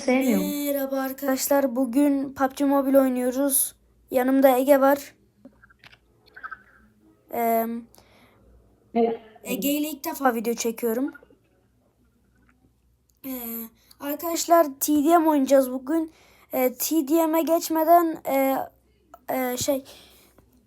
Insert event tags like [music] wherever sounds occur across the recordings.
sevmiyorum. Merhaba arkadaşlar. Bugün PUBG Mobile oynuyoruz. Yanımda Ege var. Ee, Evet. Ege ile ilk defa video çekiyorum. Ee, arkadaşlar TDM oynayacağız bugün. Ee, TDM'e geçmeden e, e, şey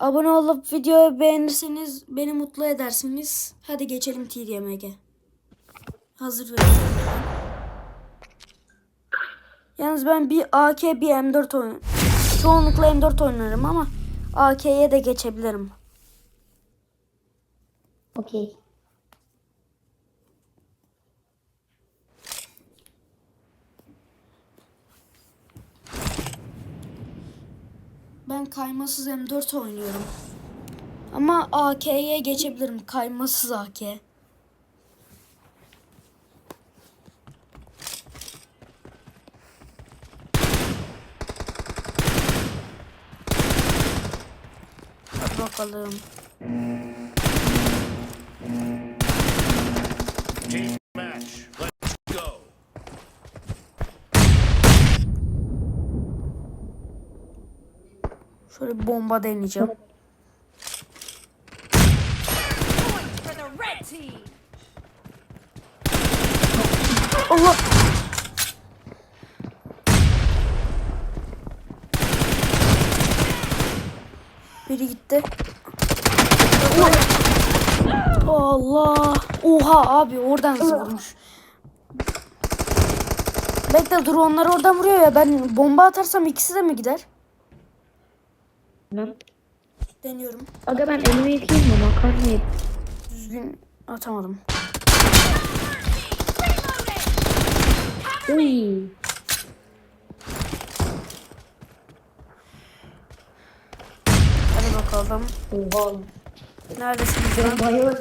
abone olup videoyu beğenirseniz beni mutlu edersiniz. Hadi geçelim TDM'e. Hazır verin. Yalnız ben bir AK bir M4 oyun. Çoğunlukla M4 oynarım ama AK'ye de geçebilirim. Okey. Ben kaymasız M4 oynuyorum. Ama AK'ye geçebilirim. Kaymasız AK. Hadi bakalım. Team match. Let's go. Şöyle bir bomba deneyeceğim. Allah! Biri gitti. Allah! Oha abi oradan vurmuş. Bekle dur onlar oradan vuruyor ya ben bomba atarsam ikisi de mi gider? Lan. Deniyorum. Aga ben elimi yıkayayım mı? Makarna. Düzgün atamadım. Uy. Bakalım. Oha. Neredesiniz lan? Ben. Reloading.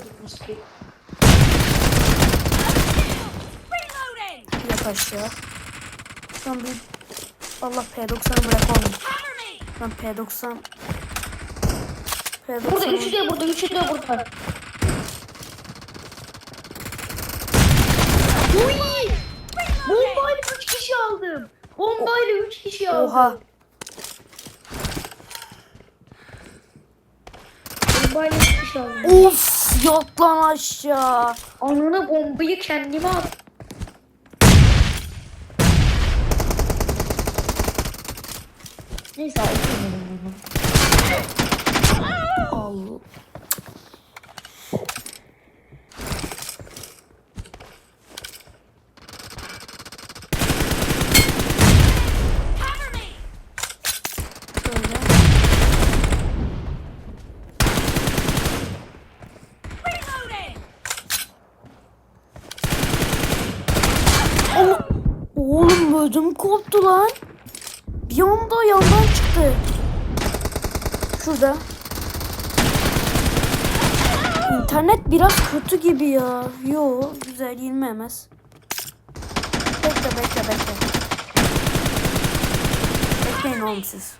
Yat aşağı. Lan bir... Allah P90'ı bırakalım. Cover me. Lan P90... Burada P90... üçü de burada, üçü de burada. Uy. Bombayla üç kişi aldım. Bombayla üç kişi aldım. Oha. Bombayla kişi aldım. Of yat lan aşağı. Anına bombayı kendime at. Neyse atıyorum bunu. Allah. Cover me. Şöyle. Reloading. Allah. Oğlum ödüm koptu lan. Bir anda yandan çıktı. Şurada. İnternet biraz kötü gibi ya. Yo güzel 20 ms. Bekle bekle bekle. Bekleyin oğlum siz.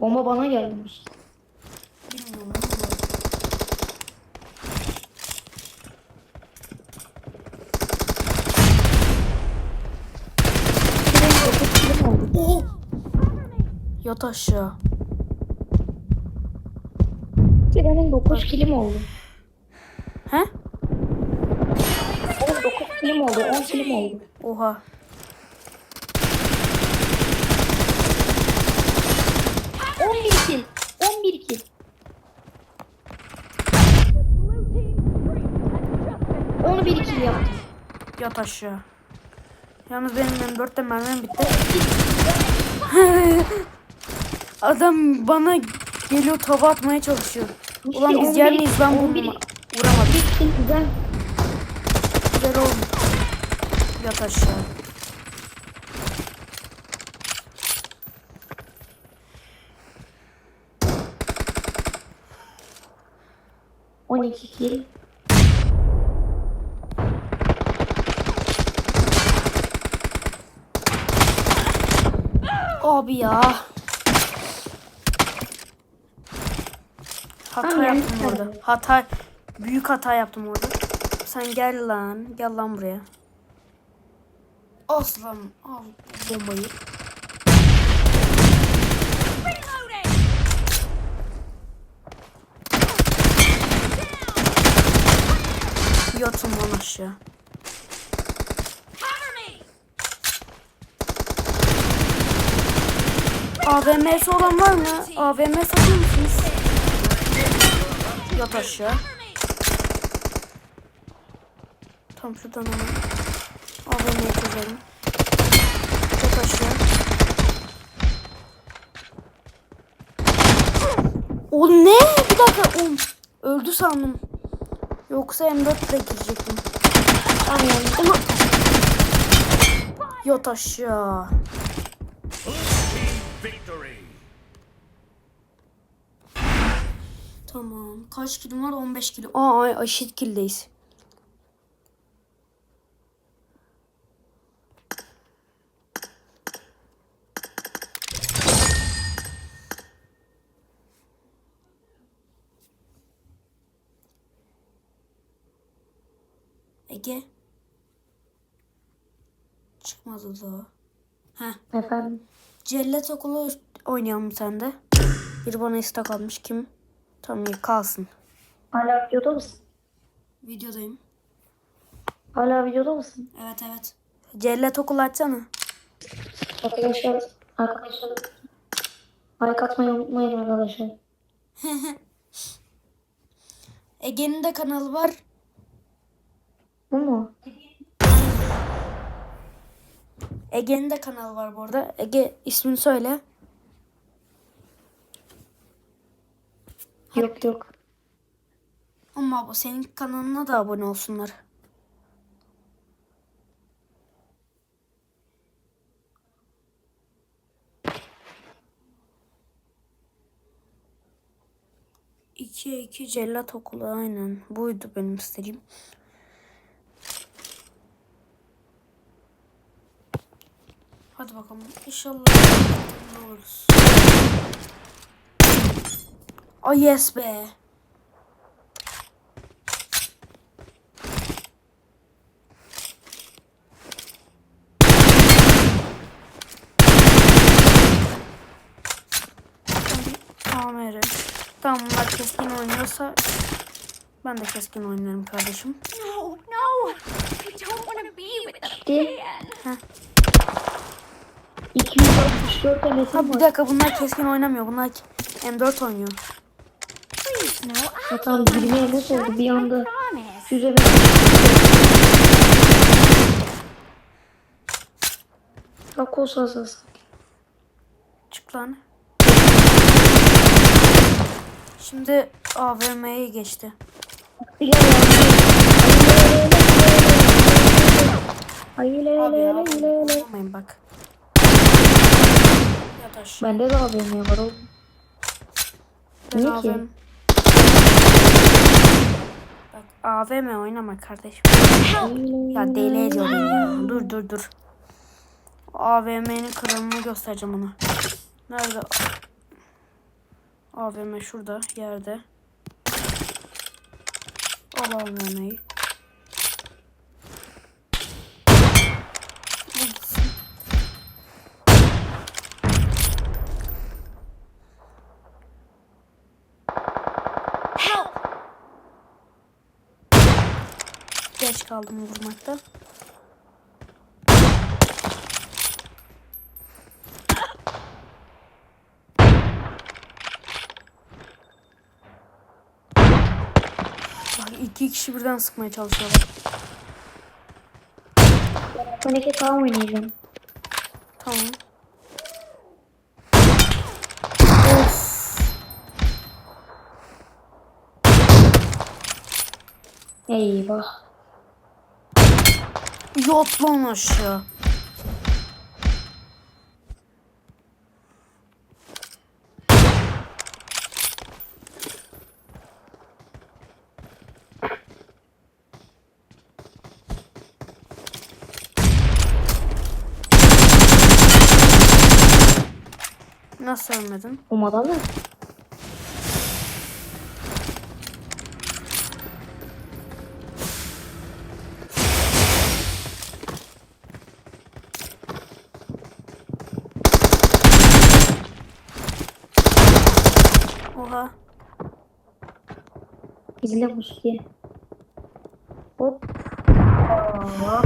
Bomba bana gelmiş. Oh! Yat aşağı. Benim 9 kilim oldu. He? Oğlum 9 kilim oldu, 10 kilim oldu. Oha. On bir kil. 11 kil. Onu bir kil yaptım. Yat aşağı. Yalnız benim M4'te mermim bitti. [laughs] Adam bana geliyor tava atmaya çalışıyor. Ulan biz 11 yer miyiz lan 11 bunu? Vuramadım. Kil güzel. Güzel oldu. Yat aşağı. 12 kill. Abi ya. Hata Tamam, yaptım orada. Hata büyük hata yaptım orada. Sen gel lan. Gel lan buraya. Aslan al bombayı. Yatın lan aşağı. AVM'si olan var mı? AVM satıyor musunuz? Yat aşağı. Tam şuradan hemen AVM'yi çözelim. Yat aşağı. O ne? Bir dakika. Oğlum, öldü sandım. Yoksa M4 ile girecektim. Aynen. Yat aşağı. Kaç kilim var? 15 kilo. Aa ay, eşit kildeyiz. Ege. Çıkmadı daha. Heh. Efendim. Cellat okulu oynayalım sen de. Bir bana istek almış kim? Tamam iyi kalsın. Hala videoda mısın? Videodayım. Hala videoda mısın? Evet evet. Cellat okulu açsana. Arkadaşlar, arkadaşlar. Like atmayı unutmayın arkadaşlar. [laughs] Ege'nin de kanalı var. Bu mu? Ege'nin de kanalı var bu arada. Ege ismini söyle. Yok yok. Ama bu senin kanalına da abone olsunlar. İki iki cellat okulu aynen. Buydu benim istediğim. Hadi bakalım. İnşallah oluruz. Ay yes be. Amiri. Tamam bunlar keskin oynuyorsa ben de keskin oynarım kardeşim. No, no! I don't want to be with the man! 264 Ha MS'im bir dakika bunlar keskin oynamıyor. Bunlar M4 oynuyor. Tamam 20 MS oldu bir anda. 100 MS. Bak olsa. Çık lan. Şimdi AVM'ye geçti. Oynamayın bak. Yat aşağı. Bende de AVM var oğlum. Ben Niye ki? AVM. Bak AVM oynama kardeşim. Ya deli ediyor beni ya. Dur dur dur. AVM'nin kralını göstereceğim ona. Nerede? AVM şurada yerde. Al AVM'yi. Geç kaldım vurmakta. Bak iki kişi birden sıkmaya çalışıyorlar. Ben iki tamam oynayacağım. Tamam. Of. Eyvah. Yat lan aşağı. Nasıl ölmedin? Umadan mı? Oha. İzle Musti. Hop. Aa.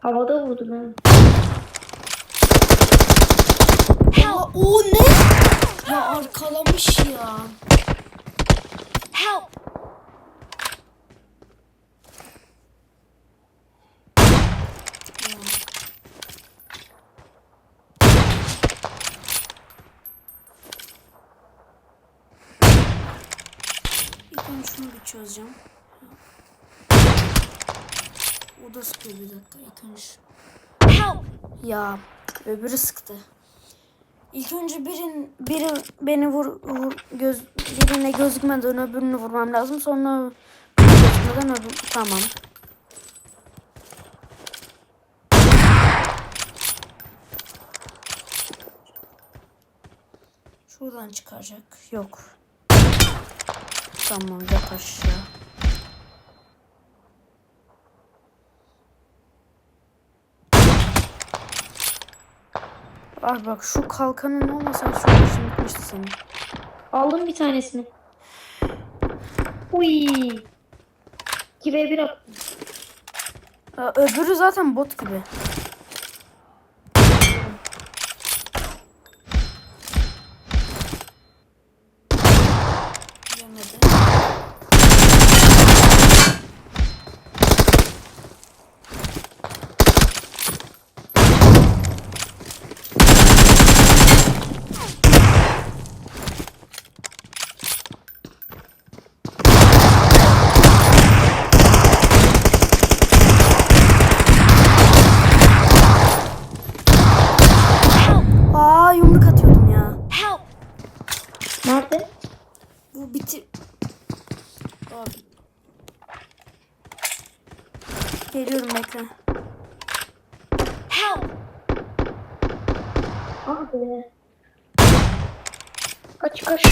Havada vurdun ha. Aa, o ne? Ya arkalamış ya. Help! İlk şunu bir çözeceğim. O da sıkıyor bir dakika. İlk önce Help! Ya öbürü sıktı. İlk önce birin biri beni vur, vur göz birine gözükmeden öbürünü vurmam lazım. Sonra gözükmeden öbür tamam. Şuradan çıkaracak. Yok. Tamam yat. Ay bak şu kalkanın olmasaydı şu işin bitmişti senin. Aldım bir tanesini. Uy. 2v1 attım. Öbürü zaten bot gibi. Yumruk atıyordum ya. Help! Nerede? Bu bitir. Abi. Geliyorum bekle. Help! Be. Kaç kaç.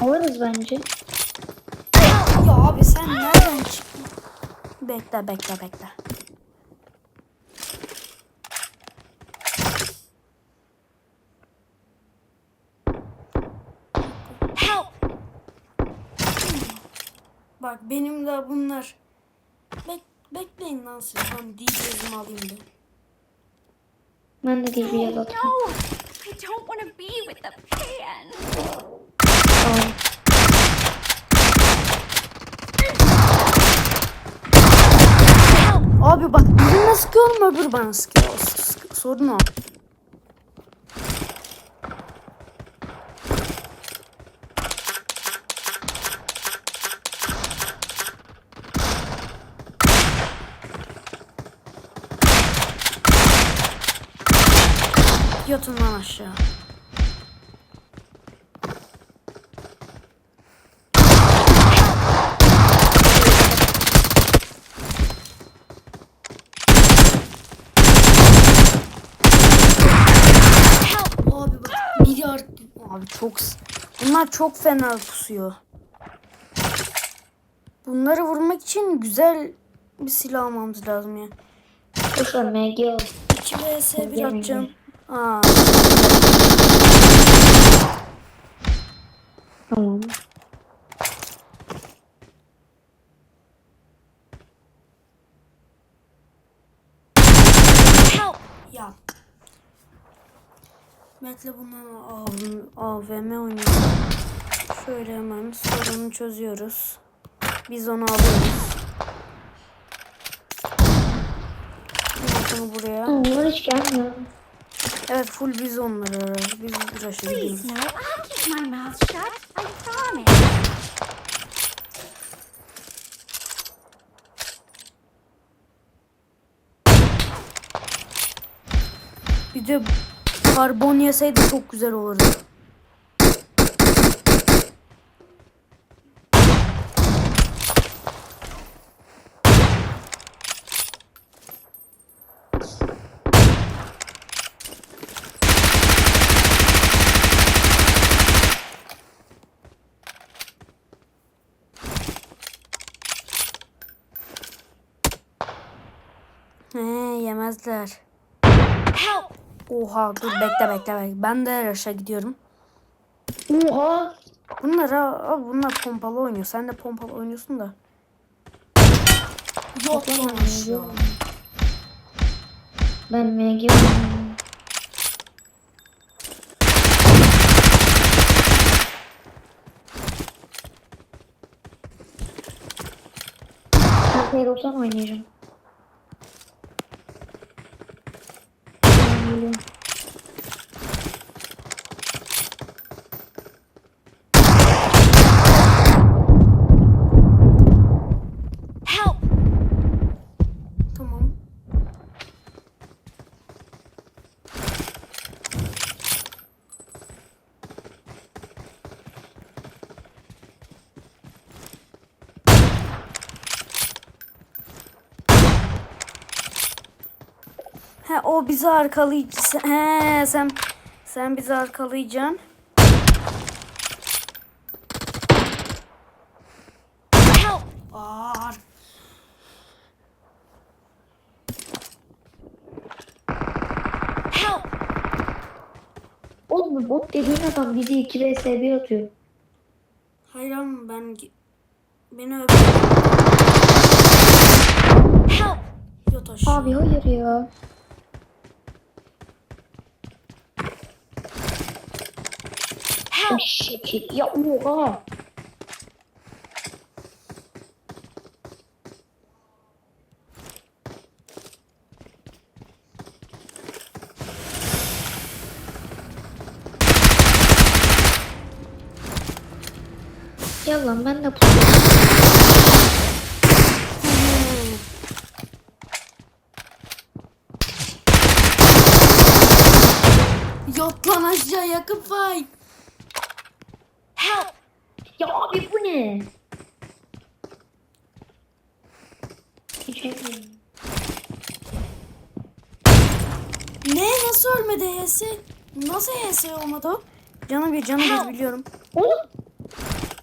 Alırız bence. Ya abi sen nereden çıktın? Bekle bekle bekle. Help! Bak benim de bunlar. Bek bekleyin lan siz. Ben DJ'imi alayım bir. Ben de bir yalan. No! I don't want to be with the pan! Tamam. Help! Abi bak birine sıkıyorum öbürü bana sıkıyor. Sorun o. Yatın lan aşağı. Abi bak biri ar- Abi çok Bunlar çok fena pusuyor. Bunları vurmak için güzel bir silah almamız lazım ya. Boş ver MG al. 2 vs 1 atacağım. Aa, Tamam. Help! ya. Bekle bundan AVM oynuyor. Şöyle hemen sorunu çözüyoruz. Biz onu alıyoruz. Bunu buraya. Bunlar hiç gelmiyor. Evet full biz onları. Biz uğraşa gidiyoruz. Please, no. I'll keep my mouth shut. I promise. Bir de Karbon yeseydi çok güzel olurdu. He, yemezler. Oha dur bekle bekle bekle. Ben de Rush'a gidiyorum. Oha. Bunlar abi bunlar pompalı oynuyor. Sen de pompalı oynuyorsun da. Yok aşağı. Ben MG P90 oynayacağım. He o bizi arkalayacak. He sen sen bizi arkalayacaksın. Help! Aa, Help! Oğlum bot dediğin adam bizi 2 vs 1 atıyor. hayır ama ben beni öp. Help! Yat aşağı. Abi hayır ya. Help! Şekil. Ya oha. Gel lan ben de Yat lan aşağı yakın fay. Help! Ya abi bu ne? Ne nasıl ölmedi ES? Nasıl ES olmadı? Canı bir canı bir biliyorum. Oğlum.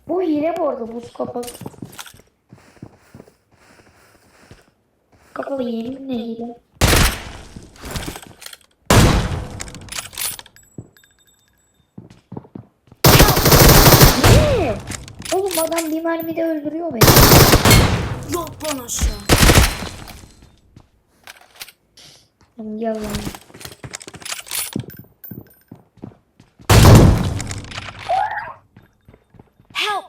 Bu hile bu arada buz kapalı. Kapalı yeminle hile. Ne? Oğlum adam bir mermide öldürüyor beni. Yat lan aşağı. Lan Gel lan. Help!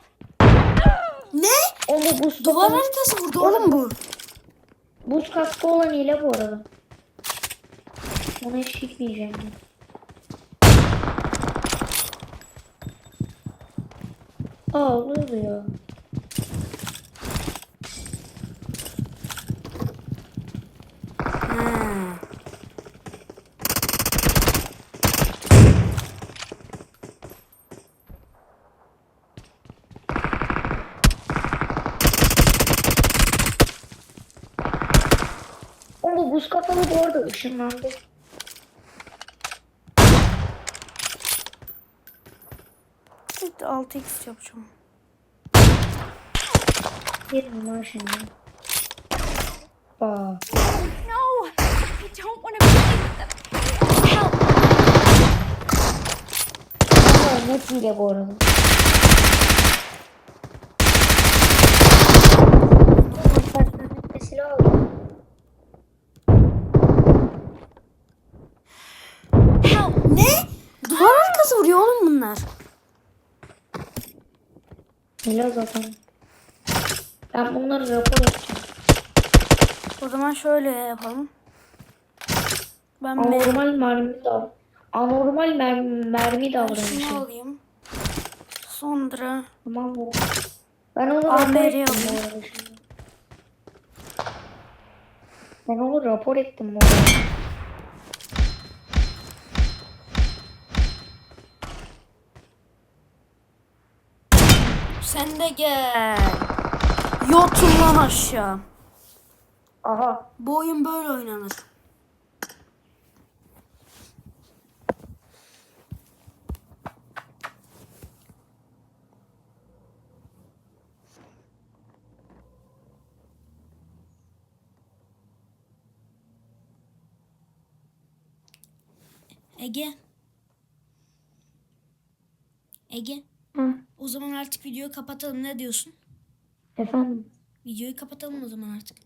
Ne? Oğlum bu buz Duvar haritası vurdu oğlum bu. Buz kaskı olan hile bu arada. Ona hiç gitmeyeceğim ben. Ha. Oğlum buz kapalı bu arada ışınlandı. Evet, 6x yapacağım. Bir numara şimdi. Aa. No! I don't want to be. Help! Hile bu arada. Personelin silah aldı. Help! Ne? Duvar arkası vuruyor oğlum bunlar. Hile zaten. Ben bunları rapor edeceğim. O zaman şöyle yapalım. Ben Anormal mermi de Anormal mer mermi şunu davranışı. alayım. Sonra Tamam mı? Ben onu rapor ettim alayım. bu arada şimdi. Ben onu rapor ettim bu arada. Sen de gel. Yotun lan aşağı. Aha. Bu oyun böyle oynanır. Ege. Ege. Zaman artık videoyu kapatalım. Ne diyorsun? Efendim. Videoyu kapatalım o zaman artık.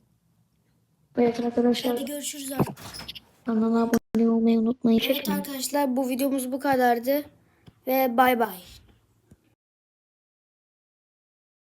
Evet arkadaşlar Hadi görüşürüz artık. kanala abone olmayı unutmayın. Evet arkadaşlar bu videomuz bu kadardı. Ve bay bay.